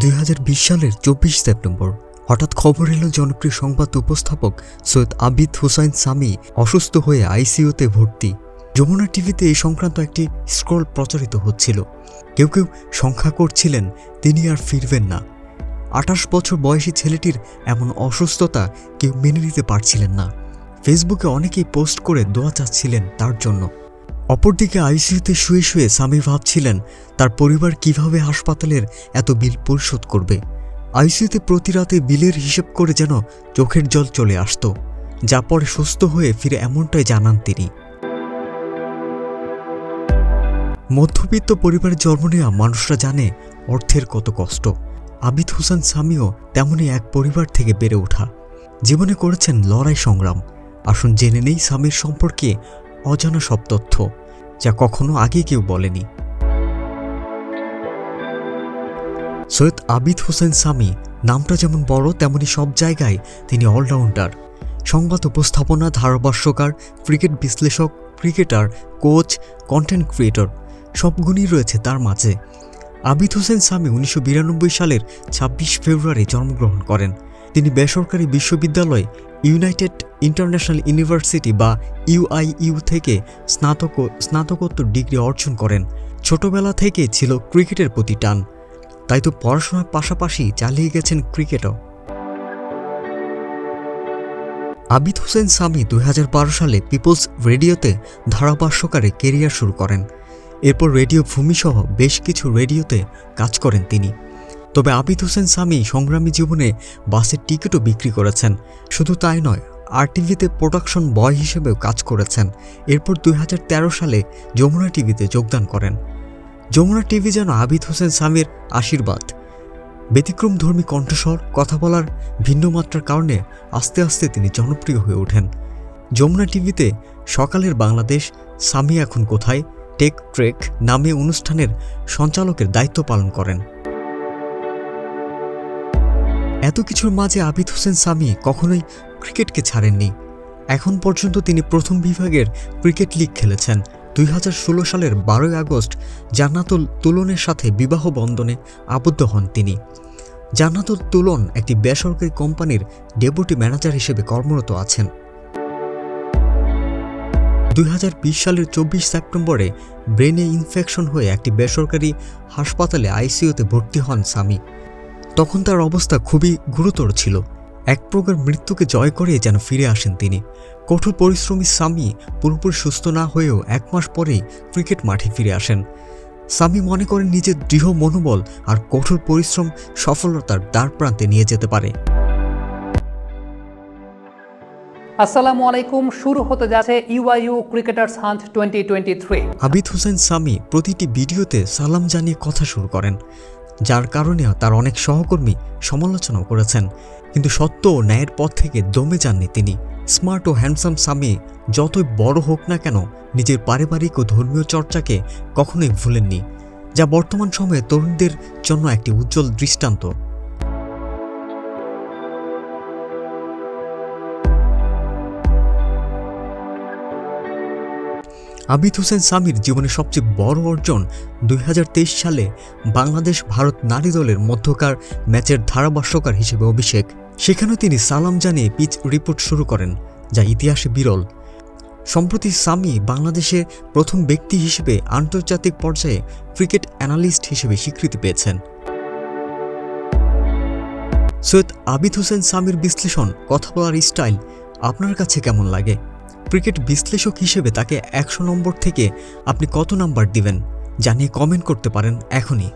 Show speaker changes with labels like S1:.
S1: দুই হাজার বিশ সালের চব্বিশ সেপ্টেম্বর, হঠাৎ খবর এলো জনপ্রিয় সংবাদ উপস্থাপক সৈয়দ আবিদ হুসাইন সামি অসুস্থ হয়ে আইসিইউতে ভর্তি। যমুনা টিভিতে এই সংক্রান্ত একটি স্ক্রল প্রচারিত হচ্ছিল। কেউ কেউ সংখ্যা করছিলেন, তিনি আর ফিরবেন না। আঠাশ বছর বয়সী ছেলেটির এমন অসুস্থতা কেউ মেনে নিতে পারছিলেন না। ফেসবুকে অনেকেই পোস্ট করে দোয়া চাচ্ছিলেন তার জন্য। অপরদিকে আইসিইউতে শুয়ে শুয়ে স্বামী ভাবছিলেন, তার পরিবার কীভাবে হাসপাতালের এত বিল পরিশোধ করবে? আইসিইউতে প্রতি রাতে বিলের হিসেব করে যেন চোখের জল চলে আসতো। যা পরে সুস্থ হয়ে ফিরে এমনটাই জানান তিনি। মধ্যবিত্ত পরিবারে জন্ম নেওয়া মানুষরা জানে অর্থের কত কষ্ট। আবিদ হোসেন স্বামীও তেমনই এক পরিবার থেকে বেড়ে ওঠা। জীবনে করেছেন লড়াই সংগ্রাম। আসুন জেনে নেই স্বামীর সম্পর্কে অজানা সব তথ্য, যা কখনো আগে কেউ বলেনি। সৈয়দ আবিদ হোসেন সামি, নামটা যেমন বড়, তেমনি সব জায়গায় তিনি অলরাউন্ডার সংবাদ উপস্থাপনা, ধারাভাষ্যকার, ক্রিকেট বিশ্লেষক, ক্রিকেটার, কোচ কন্টেন্ট ক্রিয়েটর সব গুণই রয়েছে তার মাঝে। আবিদ হোসেন সামি উনিশশো বিরানব্বই সালের ২৬ ফেব্রুয়ারি জন্মগ্রহণ করেন। তিনি বেসরকারি বিশ্ববিদ্যালয় ইউনাইটেড ইন্টারন্যাশনাল ইউনিভার্সিটি বা ইউআইইউ থেকে স্নাতক স্নাতকোত্তর ডিগ্রি অর্জন করেন। ছোটবেলা থেকে ছিল ক্রিকেটের প্রতি টান। তাই তো পড়াশোনার পাশাপাশি চালিয়ে গেছেন ক্রিকেটও। আবিদ হোসেন সামি দু হাজার বারো সালে পিপলস রেডিওতে ধারাভাষ্যকারে কেরিয়ার শুরু করেন। এরপর রেডিও ভূমিসহ বেশ কিছু রেডিওতে কাজ করেন তিনি। তবে আবিদ হোসেন স্বামী সংগ্রামী জীবনে বাসের টিকিটও বিক্রি করেছেন। শুধু তাই নয়, আরটিভিতে প্রোডাকশন বয় হিসেবেও কাজ করেছেন। এরপর দুই হাজার তেরো সালে যমুনা টিভিতে যোগদান করেন। যমুনা টিভি যেন আবিদ হোসেন স্বামীর আশীর্বাদ। ব্যতিক্রমধর্মী কণ্ঠস্বর, কথা বলার ভিন্ন মাত্রার কারণে আস্তে আস্তে তিনি জনপ্রিয় হয়ে ওঠেন। যমুনা টিভিতে সকালের বাংলাদেশ সামি এখন কোথায়, টেক ট্রেক নামে অনুষ্ঠানের সঞ্চালকের দায়িত্ব পালন করেন। এত কিছুর মাঝে আবিদ হোসেন সামি কখনোই ক্রিকেটকে ছাড়েননি। এখন পর্যন্ত তিনি প্রথম বিভাগের ক্রিকেট লিগ খেলেছেন। দুই হাজার ষোলো সালের বারোই আগস্ট জান্নাতুল তুলনের সাথে বিবাহ বন্ধনে আবদ্ধ হন তিনি। জান্নাতুল তুলন একটি বেসরকারি কোম্পানির ডেপুটি ম্যানেজার হিসেবে কর্মরত আছেন। দুই হাজার বিশ সালের চব্বিশ সেপ্টেম্বরে ব্রেনে ইনফেকশন হয়ে একটি বেসরকারি হাসপাতালে আইসিইউতে ভর্তি হন স্বামী তখন তার অবস্থা খুবই গুরুতর ছিল। এক প্রকার মৃত্যুকে জয় করে যেন ফিরে আসেন তিনি। কঠোর পরিশ্রমী সামি পুরোপুরি সুস্থ না হয়েও এক মাস পরেই ক্রিকেট মাঠে ফিরে আসেন। সামি মনে করেন নিজের দৃঢ় মনোবল আর কঠোর পরিশ্রম সফলতার দ্বার প্রান্তে নিয়ে যেতে পারে।
S2: আসসালামু আলাইকুম শুরু হতে যাচ্ছে UIU cricketers hunt twenty twenty three.
S1: Abid Hossain Sami প্রতিটি ভিডিওতে সালাম জানিয়ে কথা শুরু করেন। যার কারণে তার অনেক সহকর্মী সমালোচনাও করেছেন। কিন্তু সত্য ও ন্যায়ের পথ থেকে দমে যাননি তিনি। স্মার্ট ও হ্যান্ডসাম স্বামী যতই বড় হোক না কেন নিজের পারিবারিক ও ধর্মীয় চর্চাকে কখনোই ভুলেননি, যা বর্তমান সময়ে তরুণদের জন্য একটি উজ্জ্বল দৃষ্টান্ত। আবিদ হোসেন সামির জীবনের সবচেয়ে বড় অর্জন দুই হাজার তেইশ সালে বাংলাদেশ ভারত নারী দলের মধ্যকার ম্যাচের ধারাভাষ্যকার হিসেবে অভিষেক। সেখানেও তিনি সালাম জানিয়ে পিচ রিপোর্ট শুরু করেন, যা ইতিহাসে বিরল। সম্প্রতি সামি বাংলাদেশে প্রথম ব্যক্তি হিসেবে আন্তর্জাতিক পর্যায়ে ক্রিকেট অ্যানালিস্ট হিসেবে স্বীকৃতি পেয়েছেন। সৈয়দ আবিদ হোসেন সামির বিশ্লেষণ, কথা বলার স্টাইল আপনার কাছে কেমন লাগে? ক্রিকেট বিশ্লেষক হিসেবে তাকে একশো নম্বর থেকে আপনি কত নাম্বার দিবেন? জানিয়ে কমেন্ট করতে পারেন এখনই।